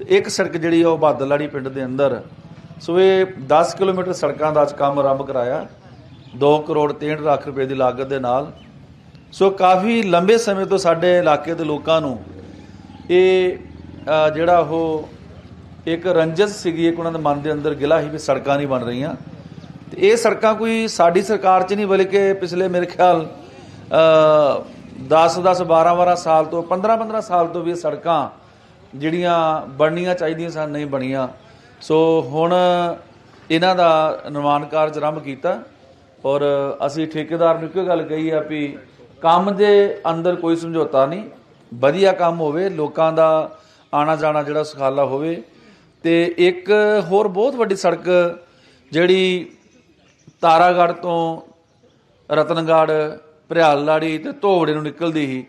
ਤੇ ਇੱਕ ਸੜਕ ਜਿਹੜੀ ਆ ਉਹ ਬਾਦਲਵਾੜੀ ਪਿੰਡ ਦੇ ਅੰਦਰ। ਸੋ ਇਹ 10 ਕਿਲੋਮੀਟਰ ਸੜਕਾਂ ਦਾ ਅੱਜ ਕੰਮ ਆਰੰਭ ਕਰਾਇਆ। 2 ਕਰੋੜ 63 ਲੱਖ ਰੁਪਏ ਦੀ ਲਾਗਤ ਦੇ ਨਾਲ। ਸੋ ਕਾਫੀ ਲੰਬੇ ਸਮੇਂ ਤੋਂ ਸਾਡੇ ਇਲਾਕੇ ਦੇ ਲੋਕਾਂ ਨੂੰ ਇਹ ਜਿਹੜਾ ਉਹ ਇੱਕ ਰੰਜਸ ਸੀਗੀ, ਇੱਕ ਉਹਨਾਂ ਦੇ ਮਨ ਦੇ ਅੰਦਰ ਗਿਲਾ ਸੀ ਵੀ ਸੜਕਾਂ ਨਹੀਂ ਬਣ ਰਹੀਆਂ। ਤੇ ਇਹ ਸੜਕਾਂ ਕੋਈ ਸਾਡੀ ਸਰਕਾਰ 'ਚ ਨਹੀਂ, ਬਲਕਿ ਪਿਛਲੇ ਮੇਰੇ ਖਿਆਲ 10 10 12 12 ਸਾਲ ਤੋਂ 15 15 ਸਾਲ ਤੋਂ ਵੀ ਇਹ ਸੜਕਾਂ ਜਿਹੜੀਆਂ ਬਣਨੀਆਂ ਚਾਹੀਦੀਆਂ ਸਨ, ਨਹੀਂ ਬਣੀਆਂ। ਸੋ ਹੁਣ ਇਹਨਾਂ ਦਾ ਨਿਰਮਾਣ ਕਾਰਜ ਆਰੰਭ ਕੀਤਾ ਔਰ ਅਸੀਂ ਠੇਕੇਦਾਰ ਨੂੰ ਇੱਕੋ ਗੱਲ ਕਹੀ ਆ ਵੀ ਕੰਮ ਦੇ ਅੰਦਰ ਕੋਈ ਸਮਝੌਤਾ ਨਹੀਂ, ਵਧੀਆ ਕੰਮ ਹੋਵੇ, ਲੋਕਾਂ ਦਾ ਆਣਾ ਜਾਣਾ ਜਿਹੜਾ ਸੁਖਾਲਾ ਹੋਵੇ ਤੇ ਇੱਕ ਹੋਰ ਬਹੁਤ ਵੱਡੀ ਸੜਕ ਜਿਹੜੀ ਤਾਰਾਗੜ੍ਹ ਤੋਂ ਰਤਨਗੜ੍ਹ, ਭਰਿਆਲਲਾੜੀ ਤੇ ਧੋਵੜੇ ਨੂੰ ਨਿਕਲਦੀ ਸੀ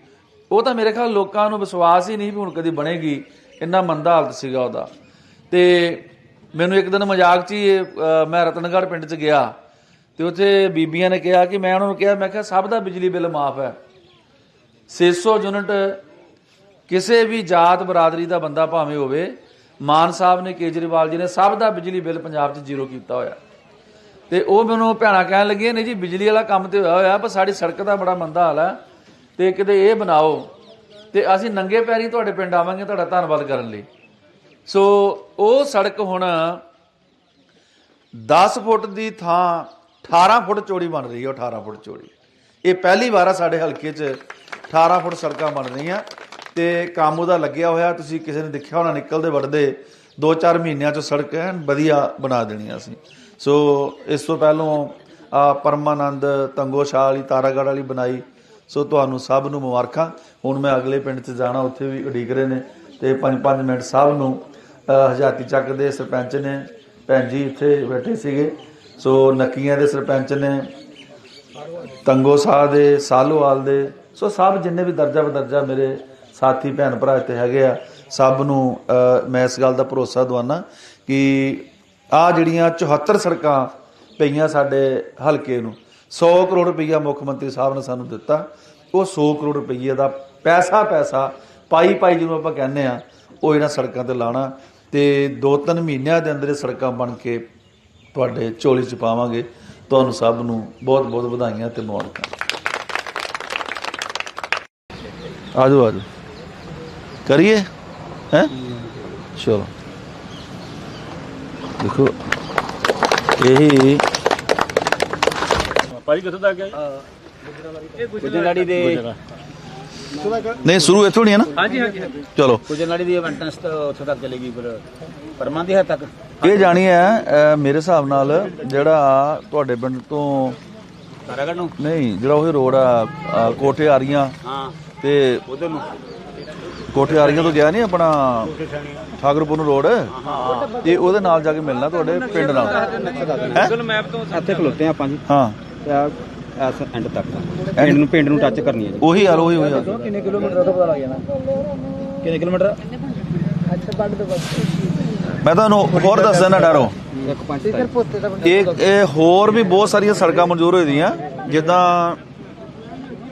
ਉਹ ਤਾਂ ਮੇਰੇ ਖਿਆਲ ਲੋਕਾਂ ਨੂੰ ਵਿਸ਼ਵਾਸ ਹੀ ਨਹੀਂ ਵੀ ਹੁਣ ਕਦੀ ਬਣੇਗੀ। ਇੰਨਾ ਮੰਦਾ ਹਾਲਤ ਸੀਗਾ ਉਹਦਾ। ਤੇ ਮੈਨੂੰ ਇੱਕ ਦਿਨ ਮਜ਼ਾਕ 'ਚ ਹੀ ਮੈਂ ਰਤਨਗੜ੍ਹ ਪਿੰਡ 'ਚ ਗਿਆ। ਤੇ ਉੱਥੇ ਬੀਬੀਆਂ ਨੇ ਕਿਹਾ ਕਿ ਮੈਂ ਉਹਨਾਂ ਨੂੰ ਕਿਹਾ, ਮੈਂ ਕਿਹਾ, ਸਭ ਦਾ ਬਿਜਲੀ ਬਿੱਲ ਮਾਫ ਹੈ। 600 ਯੂਨਿਟ ਕਿਸੇ ਵੀ ਜਾਤ ਬਰਾਦਰੀ ਦਾ ਬੰਦਾ ਭਾਵੇਂ ਹੋਵੇ, ਮਾਨ ਸਾਹਿਬ ਨੇ, ਕੇਜਰੀਵਾਲ ਜੀ ਨੇ ਸਭ ਦਾ ਬਿਜਲੀ ਬਿੱਲ ਪੰਜਾਬ 'ਚ ਜ਼ੀਰੋ ਕੀਤਾ ਹੋਇਆ। ਤੇ ਉਹ ਮੈਨੂੰ ਭੈਣਾ ਕਹਿਣ ਲੱਗੀਆਂ, ਨਹੀਂ ਜੀ, ਬਿਜਲੀ ਵਾਲਾ ਕੰਮ ਤੇ ਹੋਇਆ ਹੋਇਆ, ਪਰ ਸਾਡੀ ਸੜਕ ਦਾ ਬੜਾ ਮੰਦਾ ਹਾਲ ਹੈ। ਤੇ ਕਿਤੇ ਇਹ ਬਣਾਓ ਤੇ ਅਸੀਂ ਨੰਗੇ ਪੈਰੀ ਤੁਹਾਡੇ ਪਿੰਡ ਆਵਾਂਗੇ ਤੁਹਾਡਾ ਧੰਨਵਾਦ ਕਰਨ ਲਈ। ਸੋ ਉਹ ਸੜਕ ਹੁਣ 10 ਫੁੱਟ ਦੀ ਥਾਂ 18 ਫੁੱਟ ਚੌੜੀ ਬਣ ਰਹੀ ਹੈ ਉਹ 18 ਫੁੱਟ ਚੌੜੀ। ਇਹ ਪਹਿਲੀ ਵਾਰ ਆ ਸਾਡੇ ਹਲਕੇ 'ਚ 18 ਫੁੱਟ ਸੜਕਾਂ ਬਣ ਰਹੀਆਂ ਤੇ ਕੰਮ ਉਹਦਾ ਲੱਗਿਆ ਹੋਇਆ, ਤੁਸੀਂ ਕਿਸੇ ਨੇ ਦੇਖਿਆ ਹੋਣਾ ਨਿਕਲਦੇ ਵੜਦੇ 2-4 ਮਹੀਨਿਆਂ 'ਚ ਸੜਕ ਐਨ ਵਧੀਆ ਬਣਾ ਦੇਣੀ ਅਸੀਂ। ਸੋ ਇਸ ਤੋਂ ਪਹਿਲੋਂ ਆ ਪਰਮਾਨੰਦ ਤੰਗੋਸ਼ਾਲ ਵਾਲੀ ਤਾਰਾਗੜ੍ਹ ਵਾਲੀ ਬਣਾਈ ਸੋ ਤੁਹਾਨੂੰ ਸਭ ਨੂੰ ਮੁਬਾਰਕਾਂ। ਹੁਣ ਮੈਂ ਅਗਲੇ ਪਿੰਡ 'ਚ ਜਾਣਾ, ਉੱਥੇ ਵੀ ਉਡੀਕ ਰਹੇ ਨੇ ਤੇ 5-5 ਮਿੰਟ ਸਭ ਨੂੰ ਹਜ਼ਾਤੀ ਚੱਕ ਦੇ ਸਰਪੰਚ ਨੇ, ਭੈਣ ਜੀ ਇੱਥੇ ਬੈਠੇ ਸੀਗੇ। ਸੋ ਨੱਕੀਆਂ ਦੇ ਸਰਪੰਚ ਨੇ ਤੰਗੋ ਸਾਹਿਬ ਦੇ ਸਾਲੋਵਾਲ ਦੇ, ਸੋ ਸਭ ਜਿੰਨੇ ਵੀ ਦਰਜਾ ਬਦਰਜਾ ਮੇਰੇ ਸਾਥੀ, ਭੈਣ ਭਰਾ ਇੱਥੇ ਹੈਗੇ ਆ, ਸਭ ਨੂੰ ਮੈਂ ਇਸ ਗੱਲ ਦਾ ਭਰੋਸਾ ਦਵਾਨਾ ਕਿ ਆ ਜਿਹੜੀਆਂ 74 ਸੜਕਾਂ ਪਈਆਂ ਸਾਡੇ ਹਲਕੇ ਨੂੰ 100 ਕਰੋੜ ਰੁਪਈਆ ਮੁੱਖ ਮੰਤਰੀ ਸਾਹਿਬ ਨੇ ਸਾਨੂੰ ਦਿੱਤਾ। ਉਹ 100 ਕਰੋੜ ਰੁਪਈਏ ਦਾ ਪੈਸਾ ਪੈਸਾ ਪਾਈ ਪਾਈ ਜਿਹਨੂੰ ਆਪਾਂ ਕਹਿੰਦੇ ਆ ਉਹ ਇਹਨਾਂ ਸੜਕਾਂ ਤੇ ਲਾਣਾ ਤੇ 2-3 ਮਹੀਨਿਆਂ ਦੇ ਅੰਦਰ ਇਹ ਸੜਕਾਂ ਬਣ ਕੇ ਤੁਹਾਡੇ ਝੋਲੀ ਚ ਪਾਵਾਂਗੇ। ਤੁਹਾਨੂੰ ਸਭ ਨੂੰ ਬਹੁਤ ਬਹੁਤ ਵਧਾਈਆਂ ਤੇ ਮੁਬਾਰਕਾਂ। ਆਜੋ ਆਜੋ। ਕਰੀਏ? ਹੈ? ਚਲੋ। ਦੇਖੋ, ਇਹੀ ਭਾਜੀ ਕਿੱਥੋਂ ਤੱਕ ਗਏ ਗੁਜਰਨਾੜੀ ਦੇ ਨਹੀਂ ਸ਼ੁਰੂ ਇੱਥੋਂ ਨਹੀਂ ਹੈ ਨਾ? ਹਾਂਜੀ ਹਾਂਜੀ ਚਲੋ। ਗੁਜਰਨਾੜੀ ਦੀ ਤਾਂ ਉੱਥੋਂ ਤੱਕ ਚਲੇਗੀ ਪਰ ਪਰਮਾਂ ਦੀ ਹੱਦ ਤੱਕ। ਇਹ ਜਾਣੀ ਹੈ ਮੇਰੇ ਹਿਸਾਬ ਨਾਲ ਜਿਹੜਾ ਤੁਹਾਡੇ ਪਿੰਡ ਤੋਂ ਤਾਰਾਗੜ ਨੂੰ? ਨਹੀਂ ਜਿਹੜਾ ਉਹ ਰੋਡ ਆ ਅਹ, ਕੋਠੇ ਆ ਰਹੀਆਂ। ਹਾਂ। ਤੇ ਉਧਰ ਨੂੰ। ਕੋਠੇ ਆ ਰਹੀਆਂ ਤੋਂ ਗਿਆ ਨਹੀਂ ਆਪਣਾ ਠਾਕਰਪੁਰ ਨੂੰ ਰੋਡ ਤੇ ਉਹਦੇ ਨਾਲ ਜਾ ਕੇ ਮਿਲਣਾ ਤੁਹਾਡੇ ਪਿੰਡ ਨਾਲ। ਹੈਂ? ਗੂਗਲ ਮੈਪ ਤੋਂ ਇੱਥੇ ਖਲੋਤੇ ਆਪਾਂ ਜੀ ਹਾਂ। ਆ ਐਸ ਐਂਡ ਤੱਕ। ਪਿੰਡ ਨੂੰ ਪਿੰਡ ਨੂੰ ਟੱਚ ਕਰਨੀ ਹੈ ਜੀ। ਉਹੀ ਯਾਰ ਉਹੀ ਉਹੀ ਯਾਰ ਕਿੰਨੇ ਕਿਲੋਮੀਟਰ ਦਾ ਪਤਾ ਲੱਗ ਜਾਣਾ। ਕਿੰਨੇ ਕਿਲੋਮੀਟਰ? ਮੈਂ ਤੁਹਾਨੂੰ ਹੋਰ ਦੱਸ ਦਿੰਦਾ ਡਰੋ। ਇੱਕ ਪੰਜ ਸਤਾਈ। ਇਹ ਇਹ ਹੋਰ ਵੀ ਬਹੁਤ ਸਾਰੀਆਂ ਸੜਕਾਂ ਮਨਜ਼ੂਰ ਹੋਈ ਦੀਆਂ ਜਿੱਦਾਂ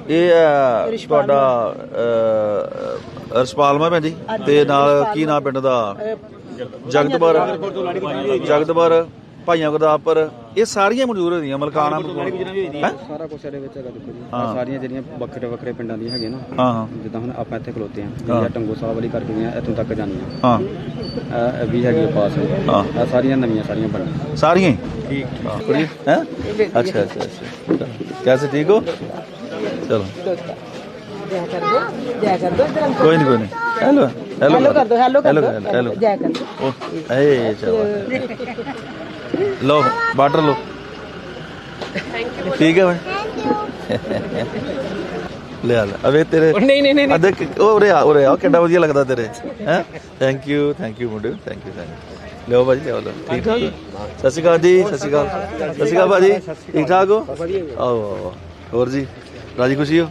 ਇਹ ਤੁਹਾਡਾ ਰਸਪਾਲਮਾ ਭੈਣ ਜੀ ਤੇ ਨਾਲ ਕੀ ਨਾਮ ਪਿੰਡ ਦਾ? ਜਗਤਬਰ ਜਗਤਬਰ ਭਾਈਆਂ ਗੁਰਦਾਸਪੁਰ ਇਹ ਸਾਰੀਆਂ ਮਨਜ਼ੂਰ ਹੋਈ ਦੀਆਂ ਮਲਕਾਣਾ ਹੈਂ? ਸਾਰਾ ਕੁਝ ਇਹਦੇ ਵਿੱਚ ਹੈਗਾ ਦੇਖੋ ਜੀ ਆਹ ਸਾਰੀਆਂ ਜਿਹੜੀਆਂ ਵੱਖਰੇ ਵੱਖਰੇ ਪਿੰਡਾਂ ਦੀਆਂ ਹੈਗੀਆਂ ਨਾ ਹਾਂ ਹਾਂ ਜਿੱਦਾਂ ਹੁਣ ਆਪਾਂ ਇੱਥੇ ਖਲੋਤੇ ਆ ਜਿਹੜੀਆਂ ਟੰਗੋ ਸਾਹਿਬ ਵਾਲੀ ਕਰਕੇ ਗਈਆਂ ਇੱਥੋਂ ਤੱਕ ਜਾਣੀਆਂ ਹਾਂ ਇਹ ਇਹ ਵੀ ਹੈਗੀ ਆ ਪਾਸ ਹਾਂ। ਇਹ ਸਾਰੀਆਂ ਨਵੀਆਂ ਸਾਰੀਆਂ ਬਣੀਆਂ ਸਾਰੀਆਂ ਠੀਕ ਹੈ ਅੱਛਾ ਅੱਛਾ ਅੱਛਾ कैसे ठीक हो चलो जय कर दो जय कर दो इधर हमको कोई नहीं कोई नहीं हेलो हेलो हेलो कर दो हेलो कर हेलो दो हेलो जय कर दो ओ ਲੋ ਵਾਟਰ ਲਓ। ਠੀਕ ਹੈ ਭਾਈ ਲੈ ਆ ਅਵੇ ਤੇਰੇ ਨਹੀਂ ਨਹੀਂ ਨਹੀਂ ਅਦੇ ਉਰੇ ਆ ਉਰੇ ਆ। ਕਿੰਨਾ ਵਧੀਆ ਲੱਗਦਾ ਤੇਰੇ। ਹੈ? ਥੈਂਕ ਯੂ ਥੈਂਕ ਯੂ ਮੁੰਡੇ ਥੈਂਕ ਯੂ ਥੈਂਕ ਲਓ ਭਾਜੀ ਲਓ ਠੀਕ ਠਾਕ। ਸਤਿ ਸ਼੍ਰੀ ਅਕਾਲ ਜੀ ਸਤਿ ਸ਼੍ਰੀ ਅਕਾਲ। ਸਤਿ ਸ਼੍ਰੀ ਅਕਾਲ ਭਾਜੀ। ਠੀਕ ਠਾਕ ਹੋ? ਆਓ ਆਓ ਹੋਰ ਜੀ ਰਾਜੀ ਖੁਸ਼ੀ ਹੋ?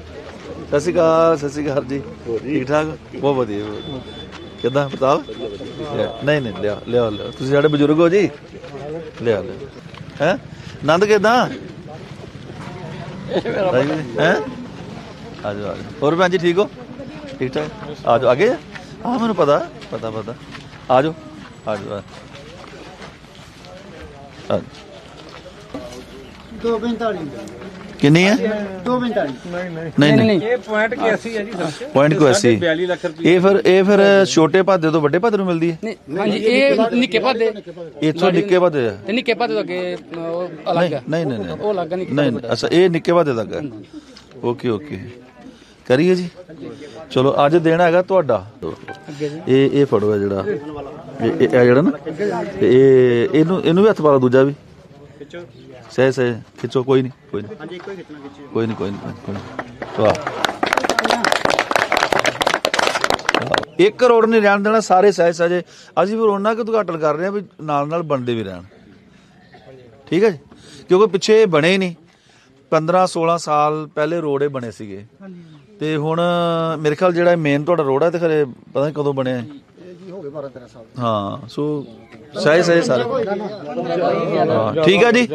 ਸਤਿ ਸ਼੍ਰੀ ਅਕਾਲ ਸਤਿ ਸ਼੍ਰੀ ਅਕਾਲ ਜੀ। ਠੀਕ ਠਾਕ ਬਹੁਤ ਵਧੀਆ ਕਿਦਾਂ ਬਤਾਓ? ਨਹੀਂ ਨਹੀਂ ਲਿਆ ਲਿਆ ਤੁਸੀਂ ਸਾਡੇ ਬਜ਼ੁਰਗ ਹੋ ਜੀ? ਲਿਆ ਲਿਆ ਹੈ? ਨੰਦ ਕਿੱਦਾਂ? ਹੈ? ਆਜੋ ਆਜੋ ਹੋਰ ਭੈਣ ਜੀ ਠੀਕ ਹੋ? ਠੀਕ ਠਾਕ? ਆਜੋ ਅੱਗੇ? ਆ ਮੈਨੂੰ ਪਤਾ ਪਤਾ ਪਤਾ। ਆ ਜਾਓ ਆ ਜਾਓ ਆ ਜਾਓ। 245 ਕਿੰਨੀ ਹੈ? 245 ਨਹੀਂ ਨਹੀਂ। ਇਹ ਪੁਆਇੰਟ 81 ਹੈ ਜੀ ਸਰ ਪੁਆਇੰਟ ਕੋ ਐਸੀ 42 ਲੱਖ ਰੁਪਏ। ਇਹ ਫਿਰ ਇਹ ਫਿਰ ਛੋਟੇ ਭਾਦੇ ਤੋਂ ਵੱਡੇ ਭਾਦੇ ਨੂੰ ਮਿਲਦੀ ਹੈ? ਨਹੀਂ ਹਾਂਜੀ ਇਹ ਨਿੱਕੇ ਭਾਦੇ। ਇੱਥੋਂ ਨਿੱਕੇ ਭਾਦੇ ਤੇ ਨਿੱਕੇ ਭਾਦੇ ਤੋਂ ਅੱਗੇ ਉਹ ਅਲੱਗ ਆ ਨਹੀਂ ਨਹੀਂ ਨਹੀਂ ਉਹ ਅਲੱਗ ਆ ਨਿੱਕੇ ਨਹੀਂ ਨਹੀਂ, ਅੱਛਾ ਇਹ ਨਿੱਕੇ ਭਾਦੇ ਤੱਕ ਹੈ। Okay okay. ਕਰੀਏ ਜੀ? ਚਲੋ ਅੱਜ ਦੇਣਾ ਹੈਗਾ ਤੁਹਾਡਾ। ਇਹ ਇਹ ਫੜੋ ਹੈ ਜਿਹੜਾ। ਇਹ ਜਿਹੜਾ ਨਾ। ਤੇ ਇਹ ਇਹਨੂੰ ਇਹਨੂੰ ਵੀ ਹੱਥ ਪਾ ਲਓ ਦੂਜਾ ਵੀ। ਸਹੀ ਸਹੀ ਖਿੱਚੋ ਕੋਈ ਨਹੀਂ ਕੋਈ ਨਹੀਂ। ਹਾਂਜੀ ਕੋਈ ਖਿੱਚਣਾ ਕੋਈ ਨਹੀਂ ਕੋਈ ਨਹੀਂ ਕੋਈ ਨਹੀਂ ਵਾਹ। 1 ਕਰੋੜ ਨਹੀਂ ਰਹਿਣ ਦੇਣਾ ਸਾਰੇ ਸਹਿਜ ਸਜੇ ਅਸੀਂ ਫਿਰ ਉਹਨਾਂ ਕੁ ਉਦਘਾਟਨ ਕਰ ਰਹੇ ਹਾਂ ਵੀ ਨਾਲ ਨਾਲ ਬਣਦੇ ਵੀ ਰਹਿਣ। ਠੀਕ ਹੈ ਜੀ? ਕਿਉਂਕਿ ਪਿੱਛੇ ਇਹ ਬਣੇ ਹੀ ਨਹੀਂ। 15 16 ਸਾਲ ਪਹਿਲੇ ਰੋੜੇ ਬਣੇ ਸੀਗੇ। ਤੇ ਹੁਣ ਮੇਰੇ ਖਿਆਲ ਜਿਹੜਾ ਮੇਨ ਤੁਹਾਡਾ ਰੋਡ ਹੈ ਤੇ ਖਰੇ ਪਤਾ ਨਹੀਂ ਕਦੋਂ ਬਣਿਆ ਹੈ 12 13 ਸਾਲ ਹਾਂ ਸੋ ਸਹੀ ਸਹੀ ਸਾਰੇ। ਹਾਂ ਠੀਕ ਹੈ ਜੀ।